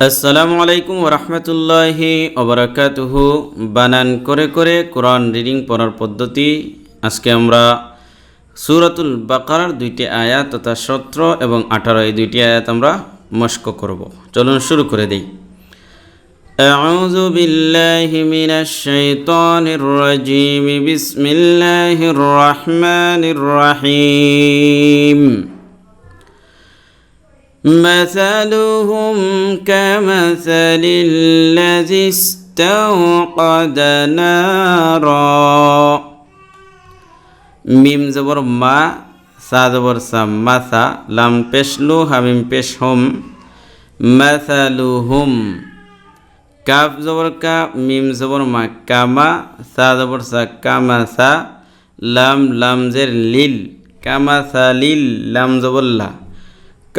আসসালামু আলাইকুম ওরহমতুল্লাহি ওবরাকাতুহু বানান করে করে কোরআন রিডিং পড়ার পদ্ধতি আজকে আমরা সুরাতুল বাকারার দুইটি আয়াত তথা সতেরো এবং আঠারো এই দুইটি আয়াত আমরা মস্ক করব চলুন শুরু করে দিই أعوذ بالله من الشيطان الرجيم بسم الله الرحمن الرحيم مثلهم كمثل الذي استوقد نارا মিম জবর মা সা জবর সা মাসা লাম পেশলু হামিম পেশ হুম মাসালুহুম কাফ জবর কা মিম জবর মা কামা সা জবর সা কামা সা লাম লাম জের লিল কামা সা লিল লাম জবর লা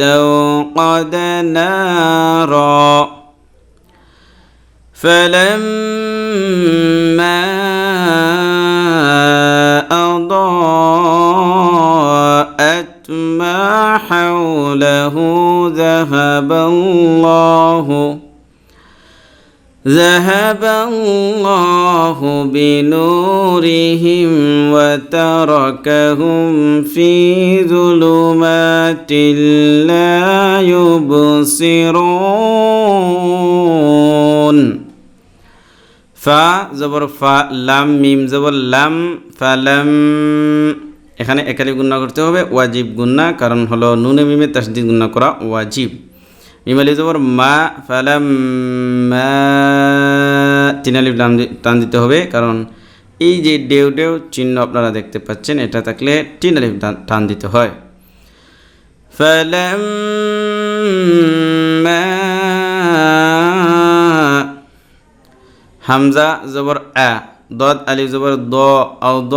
استوقد نارا. فلما أضاءت ما حوله ذهب الله ذهب الله بنورهم وتركهم في ظلمات لا يبصرون ফা জবর ফা লাম মিম জবর লাম ফালাম এখানে একালি গুণনা করতে হবে ওয়াজিব গুণনা কারণ হলো নুনে মিমে তাসদিদ গুণনা করা ওয়াজিব মিমালি জবর মা ফালাম মা তিনালি টান দিতে হবে, কারণ এই যে ডেউ ডেউ চিহ্ন আপনারা দেখতে পাচ্ছেন, এটা থাকলে টিনালি টান দিতে হয়। ফালাম হামজা জবর আ, দদ আলি জবর দ, আও দ,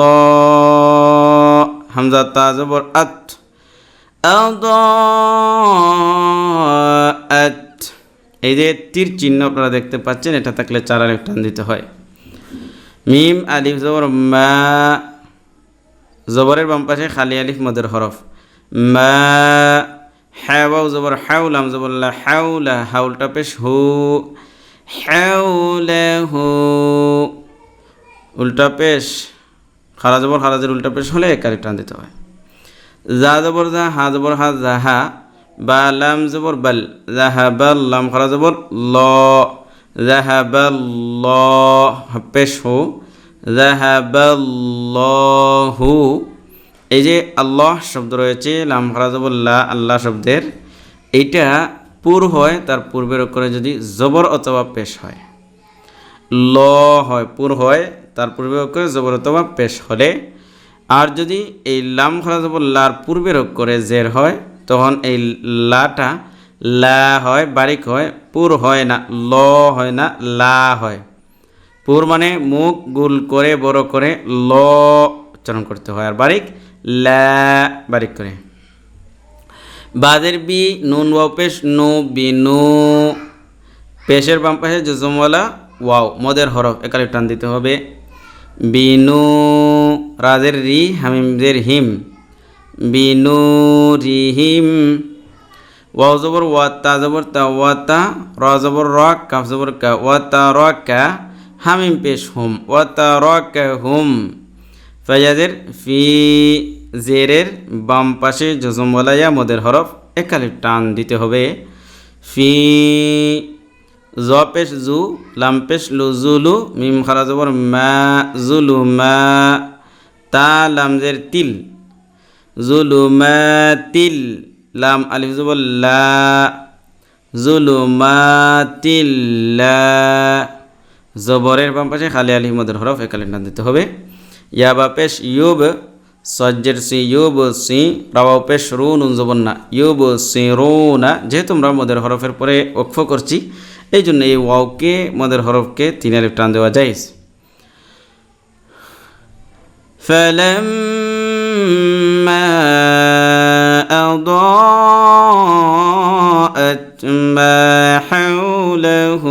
হামজা তা জবর আত। আও এই যে তীর চিহ্ন আপনারা দেখতে পাচ্ছেন, এটা থাকলে চার আলিফ টান দিতে হয়। মিম, আলিফ, জবর, মা। জবরের বাম পাশে খালি আলিফ, মদের হরফ। মা। হ্যাওয়াও জবর হাউলাম জবরল্লা হাউলা হাউলটা পেশ হু। হ্যাউলেহু উল্টা পেশ। খারা জবর খারাজের উল্টা পেশ হলে এক একারি টান দিতে হয়। জা জবর জা হা জবর হা জাহা বা লাম জবর বাল জাহা বাল লাম খারা জবর ল জাহা বাল ল, পেশ বাল হু এই যে আল্লাহ শব্দ রয়েছে, লাম খারা জবর লা, আল্লাহ শব্দের, এইটা পুর হয়, তার পূর্বের করে যদি জবর অথবা পেশ হয়। ল হয়, পুর হয়, তার পূর্বে করে জবর অথবা পেশ হলে আর যদি এই লাম লার পূর্বের করে জের হয়, তখন এই লাটা লা হয়, বারিক হয়, পুর হয় না, ল হয় না, লা হয়। পুর মানে মুখ গুল করে, বড় করে, ল উচ্চারণ করতে হয়। আর বারিক, লা, বারিক করে। বাদের বি, নুন ওয়াও, পেশ, নু, বি, নু। পেশের বাম পাশে জজমওয়ালা, ওয়াও, মদের হরফ একালে টান দিতে হবে। বিনু রাজের রি, হামিমদের হিম। বিনু রিহিম ওয়াও জবর ওয়াত্তা, জবর তা র জবর র জবর কা, ওয়াত্তা র কা, হামিম পেশ হুম, ওয়াত্তা র হুম। ফাইয়াজের ফি, জেরের বাম পাশে জজমওয়ালাইয়া মদের হরফ একালে টান দিতে হবে। ফি, জ পেশ জু, লাম পেশ লু জুলু মিম খারা জবর মা জুলু মা। তা লামজের তিল। জুলুমাতিল, লাম আলিফ জবর লা। জুলু মা তিল লা। জবরের বাম পাশে খালি আলিফ মদের হরফ একালে টান দিতে হবে। ইয়াবা পেশ ইউব, সজ্জের সি ইউব সি, রাওয়াও পেশ রু নুন জবন না। ইউব সি রু না, যেহেতু আমরা মদের হরফের পরে অক্ষ করছি, এই জন্য এই ওয়াওকে, মদের হরফকে তিন আলিফ টান দেওয়া যায় فلما أضاءت ما حوله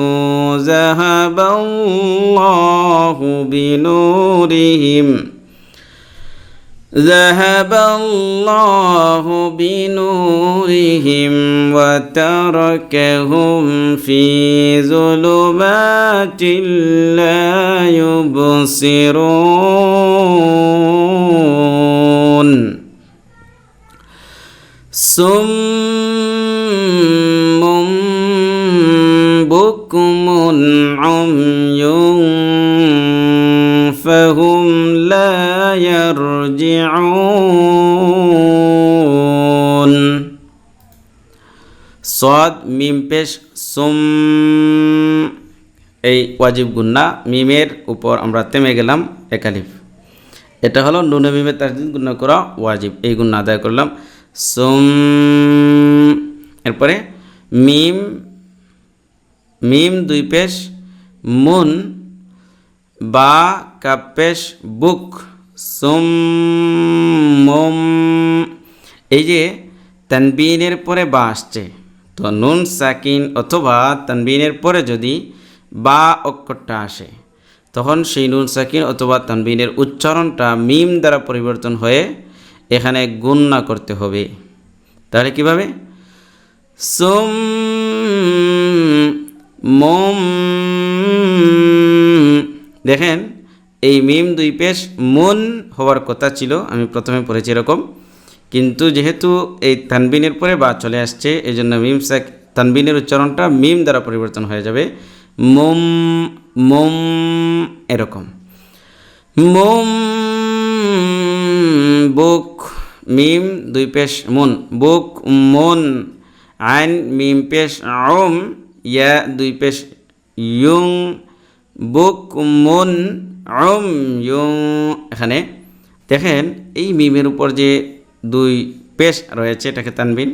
ذهب الله بنورهم ذهب الله بنورهم وتركهم في ظلمات لا يبصرون. صم بكم عمي فهم يرجعون صاد মিম পেশ সুম এই ওয়াজিব গুন্না মিমের উপর আমরা থেমে গেলাম একালিফ এটা হলো নুনে মিমের তাসদিদ গুন্না করা ওয়াজিব এই গুন্না আদায় করলাম সুম এরপরে মিম মিম দুই পেশ মুন বা কাপেশ বুক সুম এই যে তানবিনের পরে বা আসছে, তো নুন সাকিন অথবা তানবিনের পরে যদি বা অক্ষরটা আসে, তখন সেই নুন সাকিন অথবা তানবিনের উচ্চারণটা মিম দ্বারা পরিবর্তন হয়ে এখানে গুণনা করতে হবে। তাহলে কীভাবে? সোম মোম দেখেন এই মিম দুই পেশ মন হওয়ার কথা ছিল, আমি প্রথমে পড়েছি এরকম। কিন্তু যেহেতু এই তানবিনের পরে বা চলে আসছে এই জন্য মিম সাক তানবিনের উচ্চারণটা মিম দ্বারা পরিবর্তন হয়ে যাবে। মোম মোম এরকম। মোম, বুক, মিম দুই পেশ মুন। বুক, মন। আইন, মিম পেশ ওম ইয়া দুই পেশ ইয়ুং। বুক, মুন। ইয়ুং এখানে দেখেন, এই মিমের উপর যে দুই পেশ রয়েছে, এটাকে তানবিন।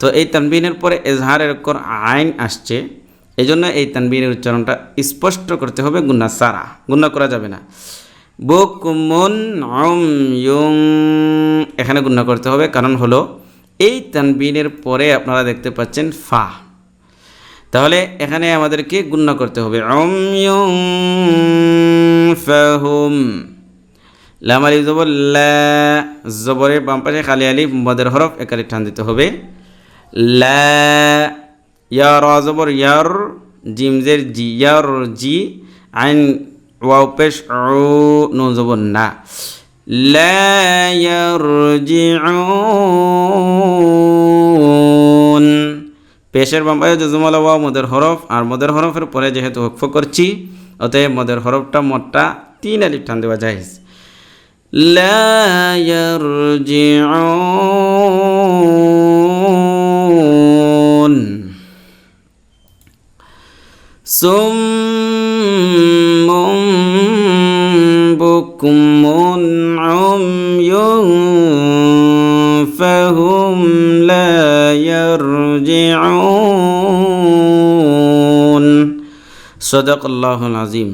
তো এই তানবিনের পরে এজহারের উপর আইন আসছে। এই জন্য এই তানবিনের উচ্চারণটা স্পষ্ট করতে হবে, গুন্না সারা। গুন্না করা যাবে না। বুক মুন অম ইয়ং এখানে গুণা করতে হবে, কারণ হলো এই তানবিনের পরে আপনারা দেখতে পাচ্ছেন ফা। তাহলে এখানে আমাদেরকে গুণ্য করতে হবে। ফাহুম। লাম আলিফ জবর জবরে বাম পাশে খালি আলিফ মদের হরফ একারে ঠান দিতে হবে। লা, ইয়া, র জবর ইয়ার জিমজের জি, ইয়ার, জি, আইন, ওয়াও পেশ নুন জবর না। লা জি পেশের বাম্পায় যজমালা ওয়াও মদের হরফ আর মদের হরফের পরে যেহেতু হকফ করছি অতএব মদের হরফটা মোটটা তিন আলিফ টান দেওয়া যায় لا يرجعون صم بكم সদাক আল্লাহ আজিম